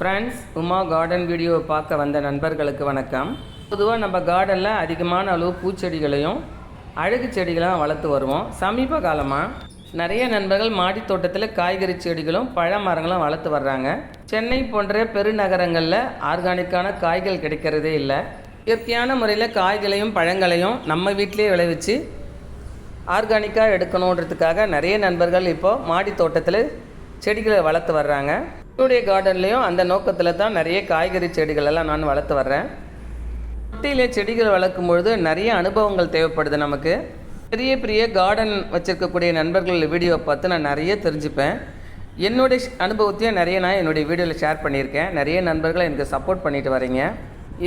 Friends Uma garden வீடியோவை பார்க்க வந்த நண்பர்களுக்கு வணக்கம். பொதுவாக நம்ம கார்டனில் அதிகமான அளவு பூச்செடிகளையும் அழகு செடிகளையும் வளர்த்து வருவோம். சமீப காலமாக நிறைய நண்பர்கள் மாடி தோட்டத்தில் காய்கறி செடிகளும் பழ மரங்களும் வளர்த்து வர்றாங்க. சென்னை போன்ற பெருநகரங்களில் ஆர்கானிக்கான காய்கள் கிடைக்கிறதே இல்லை. இயற்கையான முறையில் காய்களையும் பழங்களையும் நம்ம வீட்டிலே விளைவிச்சு ஆர்கானிக்காக எடுக்கணுன்றதுக்காக நிறைய நண்பர்கள் இப்போது மாடி தோட்டத்தில் செடிகளை வளர்த்து வர்றாங்க. என்னுடைய கார்டன்லேயும் அந்த நோக்கத்தில் தான் நிறைய காய்கறி செடிகள் எல்லாம் நான் வளர்த்து வர்றேன். தொட்டியிலே செடிகள் வளர்க்கும் பொழுது நிறைய அனுபவங்கள் தேவைப்படுது நமக்கு. பெரிய பெரிய கார்டன் வச்சுருக்கக்கூடிய நண்பர்கள் வீடியோவை பார்த்து நான் நிறைய தெரிஞ்சுப்பேன். என்னுடைய அனுபவத்தையும் நிறைய நான் என்னுடைய வீடியோவில் ஷேர் பண்ணியிருக்கேன். நிறைய நண்பர்கள் எனக்கு சப்போர்ட் பண்ணிட்டு வரீங்க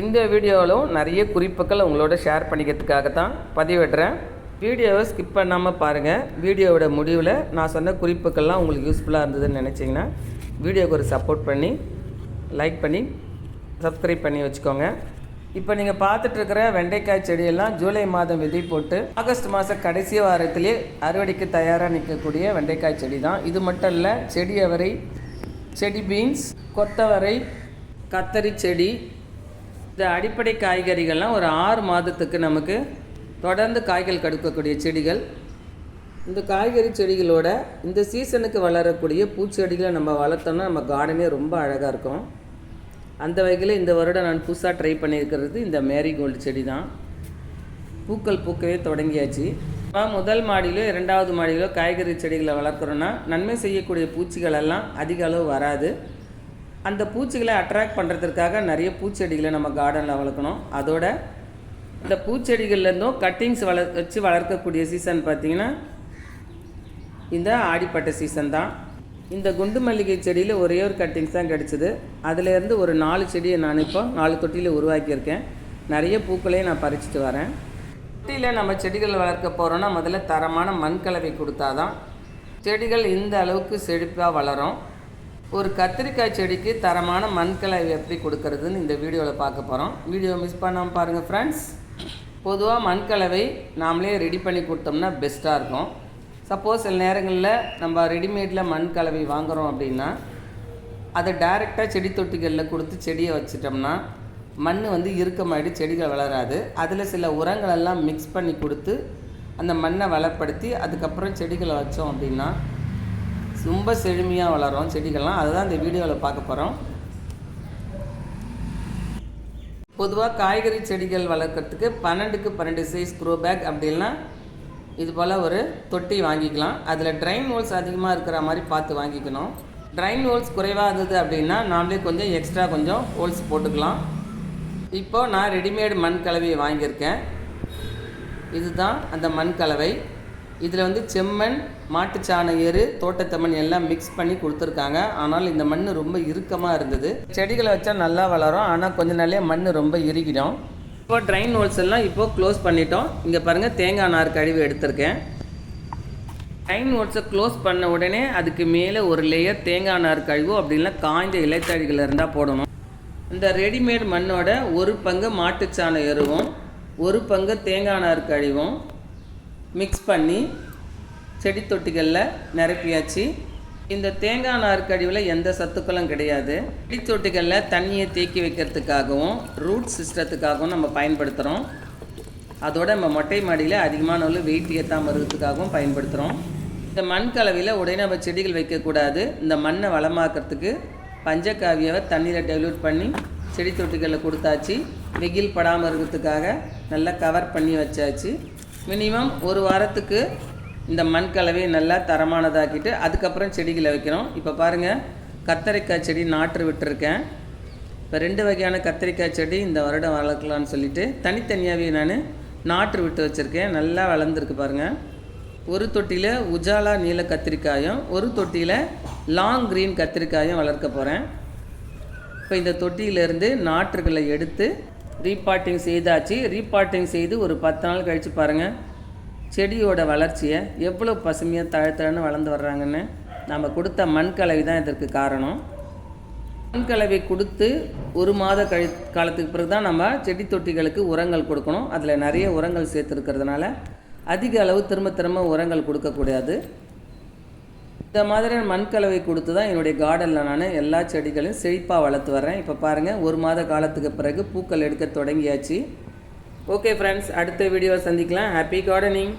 இந்த வீடியோவிலும் நிறைய குறிப்புகள் உங்களோட ஷேர் பண்ணிக்கிறதுக்காக தான் பதிவிடுறேன். வீடியோவை ஸ்கிப் பண்ணாமல் பாருங்கள் வீடியோவோட முடிவில் நான் சொன்ன குறிப்புக்கள்லாம் உங்களுக்கு யூஸ்ஃபுல்லாக இருந்ததுன்னு நினச்சிங்கன்னா வீடியோக்கு ஒரு சப்போர்ட் பண்ணி லைக் பண்ணி சப்ஸ்கிரைப் பண்ணி வச்சுக்கோங்க. இப்போ நீங்கள் பார்த்துட்ருக்கிற வெண்டைக்காய் செடியெல்லாம் ஜூலை மாதம் விதை போட்டு ஆகஸ்ட் மாதம் கடைசி வாரத்திலே அறுவடைக்கு தயாராக நிற்கக்கூடிய வெண்டைக்காய் செடி தான் இது மட்டும் இல்லை செடி அவரை செடி பீன்ஸ் கொத்தவரை கத்தரி செடி இந்த அடிப்படை காய்கறிகள்லாம் ஒரு ஆறு மாதத்துக்கு நமக்கு தொடர்ந்து காய்கள் கடுக்கக்கூடிய செடிகள். இந்த காய்கறி செடிகளோட இந்த சீசனுக்கு வளரக்கூடிய பூச்செடிகளை நம்ம வளர்த்தோம்னா நம்ம கார்டனே ரொம்ப அழகாக இருக்கும். அந்த வகையில் இந்த வருடம் நான் புதுசாக ட்ரை பண்ணியிருக்கிறது இந்த மேரிகோல்டு செடி தான் பூக்கள் பூக்கவே தொடங்கியாச்சு. இப்போ முதல் மாடியிலோ இரண்டாவது மாடியிலோ காய்கறி செடிகளை வளர்க்குறோன்னா நன்மை செய்யக்கூடிய பூச்சிகள் எல்லாம் அதிக அளவு வராது. அந்த பூச்சிகளை அட்ராக்ட் பண்ணுறதுக்காக நிறைய பூச்செடிகளை நம்ம கார்டனில் வளர்க்கணும். அதோட இந்த பூச்செடிகள்லேருந்தும் கட்டிங்ஸ் வளர் வச்சு வளர்க்கக்கூடிய சீசன் பார்த்திங்கன்னா இந்த ஆடிப்பட்ட சீசன் தான். இந்த குண்டு மல்லிகை செடியில் ஒரே ஒரு கட்டிங்ஸ் தான் கிடச்சிது. அதுலேருந்து ஒரு நாலு செடியை நான் இப்போ நாலு தொட்டியில் உருவாக்கியிருக்கேன். நிறைய பூக்களையும் நான் பறிச்சுட்டு வரேன். தொட்டியில் நம்ம செடிகள் வளர்க்க போகிறோன்னா முதல்ல தரமான மண் கலவை கொடுத்தாதான் செடிகள் இந்த அளவுக்கு செழிப்பாக வளரும். ஒரு கத்திரிக்காய் செடிக்கு தரமான மண் கலவை எப்படி கொடுக்கறதுன்னு இந்த வீடியோவில் பார்க்க போகிறோம் வீடியோ மிஸ் பண்ணாமல் பாருங்கள் ஃப்ரெண்ட்ஸ் பொதுவாக மண் கலவை நாமளே ரெடி பண்ணி கொடுத்தோம்னா பெஸ்ட்டாக இருக்கும். சப்போஸ் சில நேரங்களில் நம்ம ரெடிமேடில் மண் கலவை வாங்குகிறோம் அப்படின்னா அதை டைரெக்டாக செடி தொட்டிகளில் கொடுத்து செடியை வச்சிட்டோம்னா மண் வந்து இறுக்கமாயிட்டு செடிகள் வளராது. அதில் சில உரங்களெல்லாம் மிக்ஸ் பண்ணி கொடுத்து அந்த மண்ணை வளப்படுத்தி அதுக்கப்புறம் செடிகளை வச்சோம் அப்படின்னா ரொம்ப செழுமையாக வளரும் செடிகள்லாம். அதுதான் இந்த வீடியோவில் பார்க்க போகிறோம் பொதுவாக காய்கறி செடிகள் வளர்க்குறதுக்கு பன்னெண்டுக்கு பன்னெண்டு சைஸ் க்ரோ பேக் அப்படின்னா இது போல் ஒரு தொட்டி வாங்கிக்கலாம். அதில் ட்ரைன் ஹோல்ஸ் அதிகமாக இருக்கிற மாதிரி பார்த்து வாங்கிக்கணும். ட்ரைன் ஹோல்ஸ் குறைவாக இருந்தது அப்படின்னா நாமளே கொஞ்சம் எக்ஸ்ட்ரா கொஞ்சம் ஹோல்ஸ் போட்டுக்கலாம். இப்போது நான் ரெடிமேடு மண் கலவையை வாங்கியிருக்கேன். இதுதான் அந்த மண் கலவை இதில் வந்து செம்மண் மாட்டுச்சாண எரு தோட்டத்தம்மண் எல்லாம் மிக்ஸ் பண்ணி கொடுத்துருக்காங்க. ஆனால் இந்த மண் ரொம்ப இறுக்கமாக இருந்தது. செடிகளை வச்சா நல்லா வளரும். ஆனால் கொஞ்ச நாளே மண் ரொம்ப இறுகிடும். இப்போ ட்ரைன் ஹோல்ஸ் எல்லாம் இப்போது க்ளோஸ் பண்ணிட்டோம். இங்கே பாருங்கள் தேங்காய் நார் கழிவு எடுத்திருக்கேன். ட்ரைன் ஹோல்ஸை க்ளோஸ் பண்ண உடனே அதுக்கு மேலே ஒரு லேயர் தேங்காய் நார் கழிவு அப்படின்னா காய்ந்த இலைத்தழிகள் இருந்தால் போடணும். இந்த ரெடிமேட் மண்ணோட ஒரு பங்கு மாட்டுச்சாண எருவும் ஒரு பங்கு தேங்காய் நார் கழிவும். மிக்ஸ் பண்ணி செடி தொட்டிகளில் நிரப்பியாச்சு. இந்த தேங்காய் நார் கழிவில் எந்த சத்துக்களும் கிடையாது. செடி தொட்டிகளில் தண்ணியை தேக்கி வைக்கிறதுக்காகவும் ரூட் சிஸ்டத்துக்காகவும் நம்ம பயன்படுத்துகிறோம் அதோட நம்ம மொட்டை மாடியில் அதிகமான அளவு வெயிட் ஏற்றாமல் இருக்கிறதுக்காகவும் பயன்படுத்துகிறோம் இந்த மண் கலவையில் உடனே நம்ம செடிகள் வைக்கக்கூடாது இந்த மண்ணை வளமாக்கிறதுக்கு பஞ்சகாவியாவை தண்ணியில் டெவலப் பண்ணி செடி தொட்டிகளில் கொடுத்தாச்சு. வெயில் படாமல் இருக்கிறதுக்காக நல்லா கவர் பண்ணி வச்சாச்சு. மினிமம் ஒரு வாரத்துக்கு இந்த மண் கலவையை நல்லா தரமானதாக்கிட்டு அதுக்கப்புறம் செடிகளை வைக்கிறோம் இப்போ பாருங்கள் கத்தரிக்காய் செடி நாற்று விட்டுருக்கேன். இப்போ ரெண்டு வகையான கத்திரிக்காய் செடி இந்த வருடம் வளர்க்கலான்னு சொல்லிட்டு தனித்தனியாகவே நான் நாற்று விட்டு வச்சுருக்கேன். நல்லா வளர்ந்துருக்கு பாருங்கள் ஒரு தொட்டியில் உஜாலா நீல கத்திரிக்காயும் ஒரு தொட்டியில் லாங் க்ரீன் கத்திரிக்காயும் வளர்க்க போகிறேன் இப்போ இந்த தொட்டியிலேருந்து நாற்றுகளை எடுத்து ரீபாட்டிங் செய்தாச்சு. ரீபாட்டிங் செய்து ஒரு பத்து நாள் கழித்து பாருங்கள் செடியோட வளர்ச்சியை எவ்வளோ பசுமையாக தழத்தழன்னு வளர்ந்து வர்றாங்கன்னு நம்ம கொடுத்த மண் கலவை தான் இதற்கு காரணம். மண் கலவை கொடுத்து ஒரு மாத கழி காலத்துக்கு பிறகு தான் நம்ம செடி தொட்டிகளுக்கு உரங்கள் கொடுக்கணும். அதில் நிறைய உரங்கள் சேர்த்துருக்கிறதுனால அதிக அளவு திரும்ப திரும்ப உரங்கள் கொடுக்கக்கூடாது இந்த மாதிரியான மண் கலவை கொடுத்து தான் என்னுடைய கார்டனில் நான் எல்லா செடிகளையும் செழிப்பாக வளர்த்து வரேன் இப்போ பாருங்கள் ஒரு மாத காலத்துக்கு பிறகு பூக்கள் எடுக்க தொடங்கியாச்சு. ஓகே ஃப்ரெண்ட்ஸ் அடுத்த வீடியோவை சந்திக்கலாம். Happy gardening